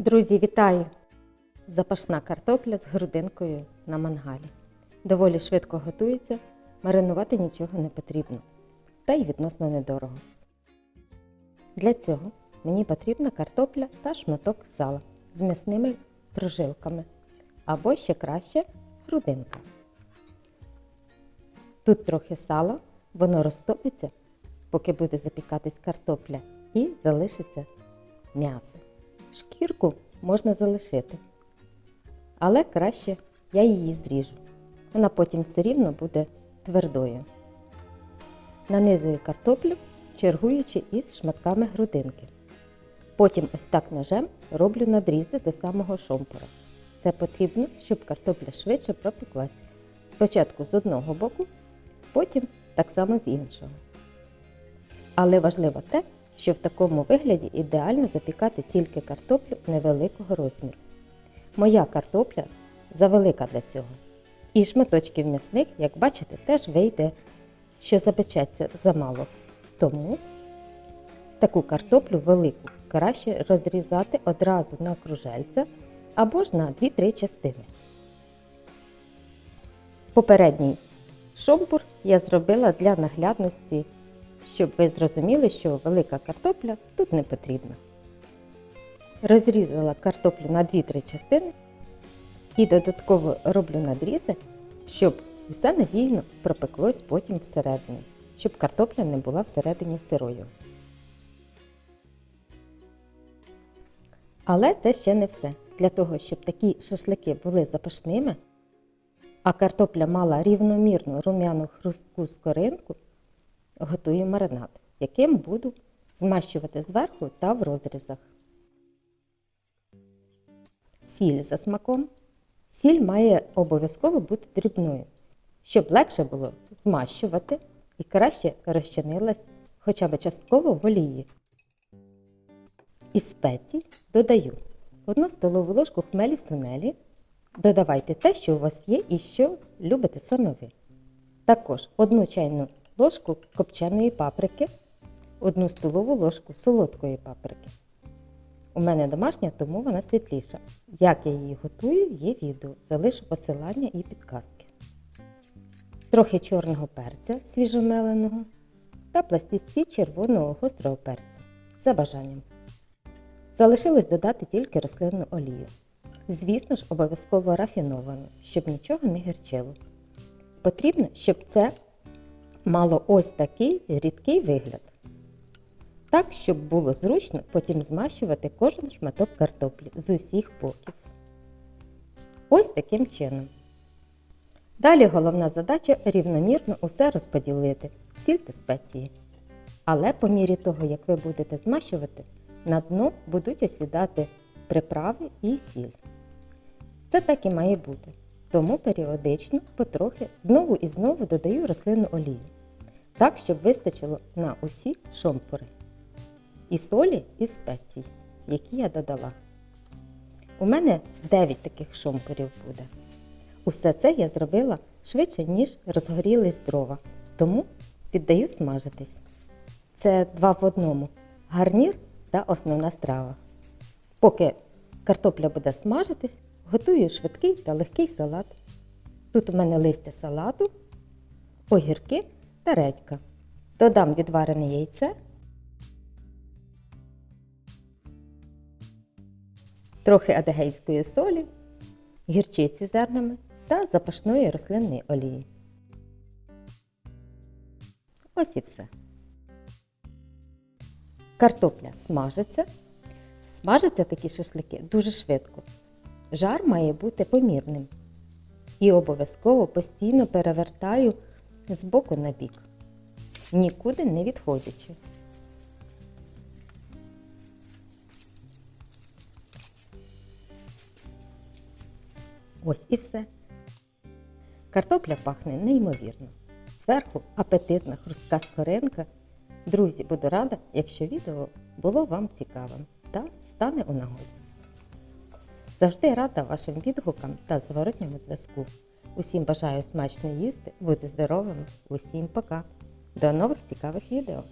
Друзі, вітаю! Запашна картопля з грудинкою на мангалі. Доволі швидко готується, маринувати нічого не потрібно, та й відносно недорого. Для цього мені потрібна картопля та шматок сала з м'ясними прожилками, або ще краще грудинка. Тут трохи сала, воно розтопиться, поки буде запікатись картопля, і залишиться м'ясо. Шкірку можна залишити, але краще я її зріжу. Вона потім все рівно буде твердою. Нанизую картоплю, чергуючи із шматками грудинки. Потім ось так ножем роблю надрізи до самого шомпора. Це потрібно, щоб картопля швидше пропеклась. Спочатку з одного боку, потім так само з іншого. Але важливо те, що в такому вигляді ідеально запікати тільки картоплю невеликого розміру. Моя картопля завелика для цього. І шматочків м'ясних, як бачите, теж вийде, що запечеться замало. Тому таку картоплю велику краще розрізати одразу на кружельця або ж на 2-3 частини. Попередній шомпур я зробила для наглядності щоб ви зрозуміли, що велика картопля тут не потрібна. Розрізала картоплю на 2-3 частини і додатково роблю надрізи, щоб усе надійно пропеклось потім всередині, щоб картопля не була всередині сирою. Але це ще не все. Для того, щоб такі шашлики були запашними, а картопля мала рівномірну рум'яну хрустку скоринку, готую маринад, яким буду змащувати зверху та в розрізах. Сіль за смаком. Сіль має обов'язково бути дрібною, щоб легше було змащувати і краще розчинилась хоча б частково в олії. Із спецій додаю 1 столову ложку хмелі сунелі. Додавайте те, що у вас є і що любите саме. Також 1 чайну ложку копченої паприки, 1 столову ложку солодкої паприки. У мене домашня, тому вона світліша. Як я її готую, є відео. Залишу посилання і підказки. Трохи чорного перця свіжомеленого та пластівці червоного гострого перцю за бажанням. Залишилось додати тільки рослинну олію. Звісно ж, обов'язково рафіновану, щоб нічого не гірчило. Потрібно, щоб це мало ось такий рідкий вигляд. Так, щоб було зручно потім змащувати кожен шматок картоплі з усіх боків. Ось таким чином. Далі головна задача рівномірно усе розподілити, сіль та спеції. Але по мірі того, як ви будете змащувати, на дно будуть осідати приправи і сіль. Це так і має бути. Тому періодично, потрохи, знову і знову додаю рослинну олію. Так, щоб вистачило на усі шомпури. І солі, і спецій, які я додала. У мене 9 таких шомпурів буде. Усе це я зробила швидше, ніж розгорілись дрова. Тому піддаю смажитись. Це два в одному гарнір та основна страва. Поки картопля буде смажитись, готую швидкий та легкий салат. Тут у мене листя салату, огірки та редька. Додам відварене яйце, трохи адегейської солі, гірчиці зернами та запашної рослинної олії. Ось і все. Картопля смажиться. Смажаться такі шашлики дуже швидко. Жар має бути помірним. І обов'язково постійно перевертаю з боку на бік, нікуди не відходячи. Ось і все. Картопля пахне неймовірно. Зверху апетитна хрустка скоринка. Друзі, буду рада, якщо відео було вам цікавим та стане у нагоді. Завжди рада вашим відгукам та зворотньому зв'язку. Усім бажаю смачно їсти, бути здоровими. Усім пока! До нових цікавих відео!